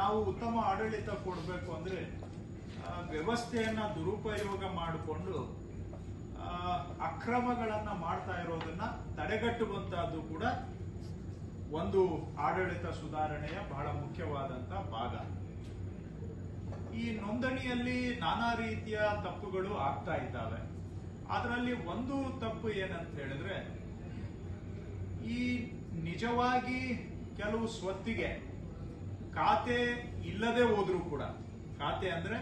ನಾವು ಉತ್ತಮ ಆಡಳಿತ ಕೊಡಬೇಕು ಅಂದ್ರೆ ವ್ಯವಸ್ಥೆಯನ್ನ ದುರುಪಯೋಗ ಮಾಡಿಕೊಂಡು ಅಕ್ರಮಗಳನ್ನು ಮಾಡ್ತಾ ಇರೋದನ್ನ ತಡೆಗಟ್ಟುವಂತಹದ್ದು ಕೂಡ ಒಂದು ಆಡಳಿತ ಸುಧಾರಣೆಯ ಬಹಳ ಮುಖ್ಯವಾದಂತ ಭಾಗ. ಈ ನೋಂದಣಿಯಲ್ಲಿ ನಾನಾ ರೀತಿಯ ತಪ್ಪುಗಳು ಆಗ್ತಾ ಇದ್ದಾವೆ. ಅದರಲ್ಲಿ ಒಂದು ತಪ್ಪು ಏನಂತ ಹೇಳಿದ್ರೆ, ಈ ನಿಜವಾಗಿ ಕೆಲವು ಸ್ವತ್ತಿಗೆ ಖಾತೆ ಇಲ್ಲದೆ ಹೋದ್ರೂ ಕೂಡ, ಖಾತೆ ಅಂದ್ರೆ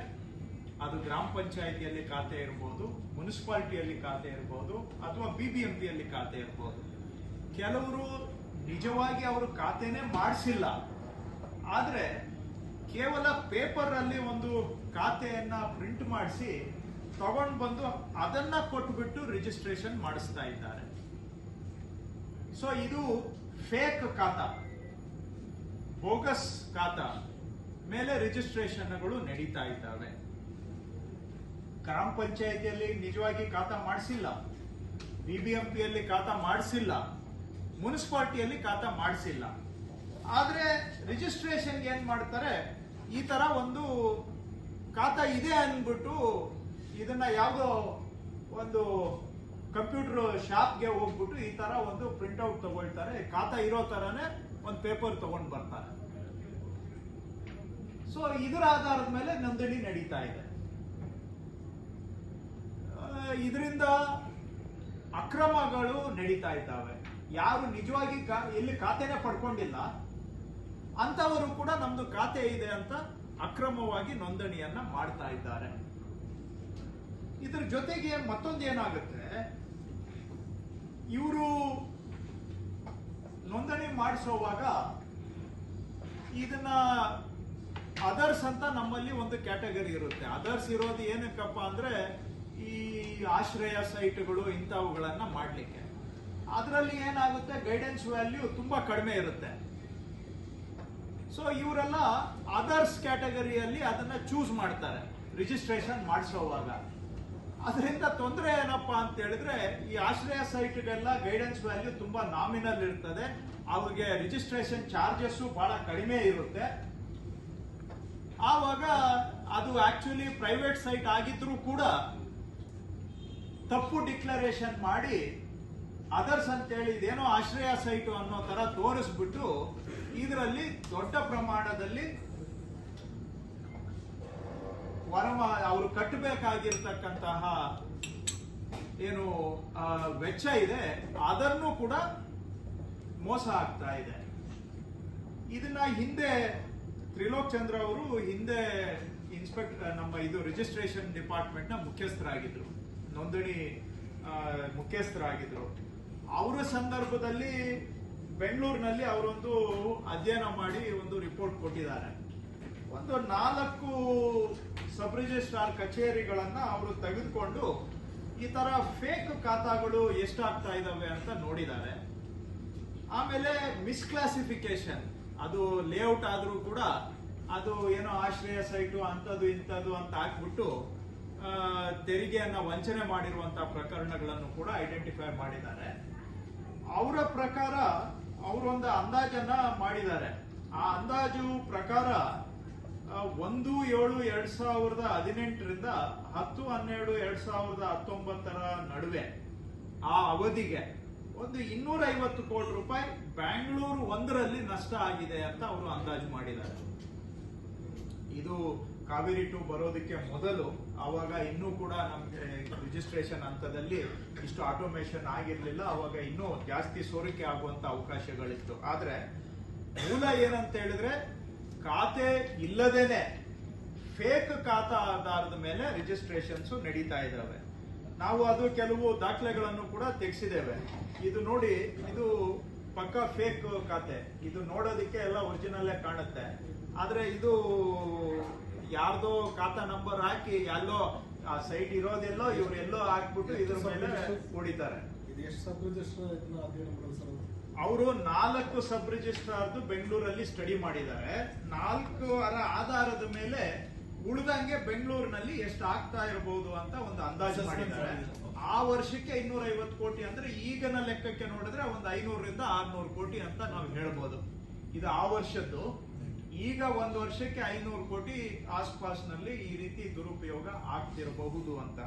ಅದು ಗ್ರಾಮ ಪಂಚಾಯಿತಿಯಲ್ಲಿ ಖಾತೆ ಇರ್ಬೋದು, ಮುನ್ಸಿಪಾಲಿಟಿಯಲ್ಲಿ ಖಾತೆ ಇರ್ಬೋದು, ಅಥವಾ ಬಿ ಬಿ ಬಿಬಿಎಂಪಿಯಲ್ಲಿ ಖಾತೆ ಇರ್ಬೋದು. ಕೆಲವರು ನಿಜವಾಗಿ ಅವರು ಖಾತೆನೆ ಮಾಡಿಸಿಲ್ಲ. ಆದ್ರೆ ಕೇವಲ ಪೇಪರ್ ಅಲ್ಲಿ ಒಂದು ಖಾತೆಯನ್ನ ಪ್ರಿಂಟ್ ಮಾಡಿಸಿ ತಗೊಂಡು ಬಂದು ಅದನ್ನ ಕೊಟ್ಬಿಟ್ಟು ರಿಜಿಸ್ಟ್ರೇಷನ್ ಮಾಡಿಸ್ತಾ ಇದ್ದಾರೆ. ಸೊ ಇದು ಫೇಕ್ ಖಾತಾ. ಬೋಗಸ್ ಖಾತಾ ಮೇಲೆ ರಿಜಿಸ್ಟ್ರೇಷನ್ಗಳು ನಡೀತಾ ಇದ್ದಾವೆ. ಗ್ರಾಮ ಪಂಚಾಯತಿಯಲ್ಲಿ ನಿಜವಾಗಿ ಖಾತಾ ಮಾಡಿಸಿಲ್ಲ. ಬಿಬಿಎಂಪಿಯಲ್ಲಿ ಖಾತಾ ಮಾಡಿಸಿಲ್ಲ. ಮುನ್ಸಿಪಾಲ್ಟಿಯಲ್ಲಿ ಖಾತಾ ಮಾಡಿಸಿಲ್ಲ. ಆದ್ರೆ ರಿಜಿಸ್ಟ್ರೇಷನ್ಗೆ ಏನು ಮಾಡ್ತಾರೆ? ಈ ತರ ಒಂದು ಖಾತಾ ಇದೆ ಅಂದ್ಬಿಟ್ಟು ಇದನ್ನ ಯಾವುದೋ ಒಂದು ಕಂಪ್ಯೂಟರ್ ಶಾಪ್ಗೆ ಹೋಗ್ಬಿಟ್ಟು ಈ ತರ ಒಂದು ಪ್ರಿಂಟ್ ಔಟ್ ತಗೊಳ್ತಾರೆ. ಖಾತಾ ಇರೋ ತರನೇ ಒಂದು ಪೇಪರ್ ತಗೊಂಡು ಬರ್ತಾರೆ. ಸೊ ಇದರ ಆಧಾರದ ಮೇಲೆ ನೋಂದಣಿ ನಡೀತಾ ಇದೆ. ಇದರಿಂದ ಅಕ್ರಮಗಳು ನಡೀತಾ ಇದ್ದಾವೆ. ಯಾರು ನಿಜವಾಗಿ ಇಲ್ಲಿ ಖಾತೆನೇ ಪಡ್ಕೊಂಡಿಲ್ಲ ಅಂತವರು ಕೂಡ ನಮ್ದು ಖಾತೆ ಇದೆ ಅಂತ ಅಕ್ರಮವಾಗಿ ನೋಂದಣಿಯನ್ನ ಮಾಡ್ತಾ ಇದ್ದಾರೆ. ಇದ್ರ ಜೊತೆಗೆ ಮತ್ತೊಂದು ಏನಾಗುತ್ತೆ ಇವರು ನೋಂದಣಿ ಮಾಡಿಸೋವಾಗ ಇದನ್ನ ಅದರ್ಸ್ ಅಂತ ನಮ್ಮಲ್ಲಿ ಒಂದು ಕ್ಯಾಟಗರಿ ಇರುತ್ತೆ. ಅದರ್ಸ್ ಇರೋದು ಏನಕ್ಕಪ್ಪ ಅಂದ್ರೆ ಈ ಆಶ್ರಯ ಸೈಟ್ಗಳು ಇಂಥವುಗಳನ್ನ ಮಾಡ್ಲಿಕ್ಕೆ. ಅದರಲ್ಲಿ ಏನಾಗುತ್ತೆ? ಗೈಡೆನ್ಸ್ ವ್ಯಾಲ್ಯೂ ತುಂಬಾ ಕಡಿಮೆ ಇರುತ್ತೆ. ಸೊ ಇವರೆಲ್ಲ ಅದರ್ಸ್ ಕ್ಯಾಟಗರಿಯಲ್ಲಿ ಅದನ್ನ ಚೂಸ್ ಮಾಡ್ತಾರೆ. ರಿಜಿಸ್ಟ್ರೇಷನ್ ಮಾಡಿಸೋವಾಗ. ಅದರಿಂದ ತೊಂದರೆ ಏನಪ್ಪ ಅಂತ ಹೇಳಿದ್ರೆ ಈ ಆಶ್ರಯ ಸೈಟ್ಗೆಲ್ಲ ಗೈಡೆನ್ಸ್ ವ್ಯಾಲ್ಯೂ ತುಂಬಾ ನಾಮಿನಲ್ ಇರ್ತದೆ ಅವ್ರಿಗೆ ರಿಜಿಸ್ಟ್ರೇಷನ್ ಚಾರ್ಜಸ್ ಬಹಳ ಕಡಿಮೆ ಇರುತ್ತೆ. ಆವಾಗ ಅದು ಆಕ್ಚುಲಿ ಪ್ರೈವೇಟ್ ಸೈಟ್ ಆಗಿದ್ರೂ ಕೂಡ ತಪ್ಪು ಡಿಕ್ಲರೇಷನ್ ಮಾಡಿ ಅದರ್ಸ್ ಅಂತೇಳಿ ಇದೇನೋ ಆಶ್ರಯ ಸೈಟು ಅನ್ನೋ ತರ ತೋರಿಸ್ಬಿಟ್ಟು ಇದರಲ್ಲಿ ದೊಡ್ಡ ಪ್ರಮಾಣದಲ್ಲಿ ವರಮ ಅವರು ಕಟ್ಟಬೇಕಾಗಿರ್ತಕ್ಕಂತಹ ಏನು ವೆಚ್ಚ ಇದೆ, ಅದನ್ನು ಕೂಡ ಮೋಸ ಆಗ್ತಾ ಇದೆ. ಇದನ್ನ ಹಿಂದೆ ತ್ರಿಲೋಕ್ ಚಂದ್ರ ಅವರು ಹಿಂದೆ ಇನ್ಸ್ಪೆಕ್ಟರ್ ನಮ್ಮ ಇದು ರಿಜಿಸ್ಟ್ರೇಷನ್ ಡಿಪಾರ್ಟ್ಮೆಂಟ್ನ ಮುಖ್ಯಸ್ಥರಾಗಿದ್ರು, ನೋಂದಣಿ ಮುಖ್ಯಸ್ಥರಾಗಿದ್ರು. ಅವರ ಸಂದರ್ಭದಲ್ಲಿ ಬೆಂಗಳೂರಿನಲ್ಲಿ ಅವರೊಂದು ಅಧ್ಯಯನ ಮಾಡಿ ಒಂದು ರಿಪೋರ್ಟ್ ಕೊಟ್ಟಿದ್ದಾರೆ. ಒಂದು ನಾಲ್ಕು ಸಬ್ ರಿಜಿಸ್ಟ್ರಾರ್ ಕಚೇರಿಗಳನ್ನ ಅವರು ತೆಗೆದುಕೊಂಡು ಈ ತರ ಫೇಕ್ ಖಾತಾಗಳು ಎಷ್ಟಾಗ್ತಾ ಇದಾವೆ ಅಂತ ನೋಡಿದ್ದಾರೆ. ಆಮೇಲೆ ಮಿಸ್ಕ್ಲಾಸಿಫಿಕೇಶನ್ ಅದು ಲೇಔಟ್ ಆದರೂ ಕೂಡ ಅದು ಏನೋ ಆಶ್ರಯ ಸೈಟು ಅಂಥದ್ದು ಇಂಥದ್ದು ಅಂತ ಹಾಕ್ಬಿಟ್ಟು ತೆರಿಗೆಯನ್ನ ವಂಚನೆ ಮಾಡಿರುವಂತಹ ಪ್ರಕರಣಗಳನ್ನು ಕೂಡ ಐಡೆಂಟಿಫೈ ಮಾಡಿದ್ದಾರೆ. ಅವರ ಪ್ರಕಾರ ಅವರೊಂದು ಅಂದಾಜನ್ನ ಮಾಡಿದ್ದಾರೆ. ಆ ಅಂದಾಜು ಪ್ರಕಾರ ಒಂದು ಏಳು ಎರಡ್ ಸಾವಿರದ ಹದಿನೆಂಟರಿಂದ ಹತ್ತು ಹನ್ನೆರಡು ಎರಡ್ ಸಾವಿರದ ಹತ್ತೊಂಬತ್ತರ ನಡುವೆ ಆ ಅವಧಿಗೆ ಒಂದು ಇನ್ನೂರ ಐವತ್ತು ಕೋಟಿ ರೂಪಾಯಿ ಬ್ಯಾಂಗ್ಳೂರು ಒಂದರಲ್ಲಿ ನಷ್ಟ ಆಗಿದೆ ಅಂತ ಅವರು ಅಂದಾಜು ಮಾಡಿದ್ದಾರೆ. ಇದು ಕಾವೇರಿ ಟು ಬರೋದಕ್ಕೆ ಮೊದಲು ಆವಾಗ ಇನ್ನೂ ಕೂಡ ನಮ್ಗೆ ರಿಜಿಸ್ಟ್ರೇಷನ್ ಹಂತದಲ್ಲಿ ಇಷ್ಟು ಆಟೋಮೇಷನ್ ಆಗಿರಲಿಲ್ಲ ಅವಾಗ ಇನ್ನೂ ಜಾಸ್ತಿ ಸೋರಿಕೆ ಆಗುವಂತ ಅವಕಾಶಗಳಿತ್ತು. ಆದ್ರೆ ಮೂಲ ಏನಂತ ಹೇಳಿದ್ರೆ ಖಾತೆ ಇಲ್ಲದೇನೆ ಫೇಕ್ ಖಾತಾ ಆಧಾರದ ಮೇಲೆ ರಿಜಿಸ್ಟ್ರೇಷನ್ಸ್ ನಡೀತಾ ಇದ್ದಾವೆ. ನಾವು ಅದು ಕೆಲವು ದಾಖಲೆಗಳನ್ನು ಕೂಡ ತೆಗೆಸಿದ್ದೇವೆ. ಇದು ನೋಡಿ ಇದು ಪಕ್ಕ ಫೇಕ್ ಖಾತೆ. ಇದು ನೋಡೋದಕ್ಕೆ ಎಲ್ಲ ಒರಿಜಿನಲ್ಲೇ ಕಾಣುತ್ತೆ. ಆದರೆ ಇದು ಯಾರ್ದೋ ಖಾತಾ ನಂಬರ್ ಹಾಕಿ ಎಲ್ಲೋ ಆ ಸೈಟ್ ಇರೋದೆಲ್ಲೋ ಇವ್ರೆಲ್ಲೋ ಹಾಕ್ಬಿಟ್ಟು ಇದ್ರ ಮೇಲೆ ಹೊಡಿತಾರೆ. ಅವರು ನಾಲ್ಕು ಸಬ್ ರಿಜಿಸ್ಟ್ರಾರ್ದು ಬೆಂಗಳೂರಲ್ಲಿ ಸ್ಟಡಿ ಮಾಡಿದ್ದಾರೆ. ನಾಲ್ಕು ಅರ ಆಧಾರದ ಮೇಲೆ ಉಳಿದಂಗೆ ಬೆಂಗಳೂರಿನಲ್ಲಿ ಎಷ್ಟು ಆಗ್ತಾ ಇರಬಹುದು ಅಂತ ಒಂದು ಅಂದಾಜು ಮಾಡಿದ್ದಾರೆ. ಆ ವರ್ಷಕ್ಕೆ ಇನ್ನೂರ ಐವತ್ತು ಕೋಟಿ ಅಂದ್ರೆ ಈಗಿನ ಲೆಕ್ಕಕ್ಕೆ ನೋಡಿದ್ರೆ ಒಂದು ಐನೂರರಿಂದ ಆರ್ನೂರು ಕೋಟಿ ಅಂತ ನಾವು ಹೇಳ್ಬೋದು. ಇದು ಆ ವರ್ಷದ್ದು. ಈಗ ಒಂದು ವರ್ಷಕ್ಕೆ ಐನೂರು ಕೋಟಿ ಆಸ್ಪಾಸ್ನಲ್ಲಿ ಈ ರೀತಿ ದುರುಪಯೋಗ ಆಗ್ತಿರಬಹುದು ಅಂತ.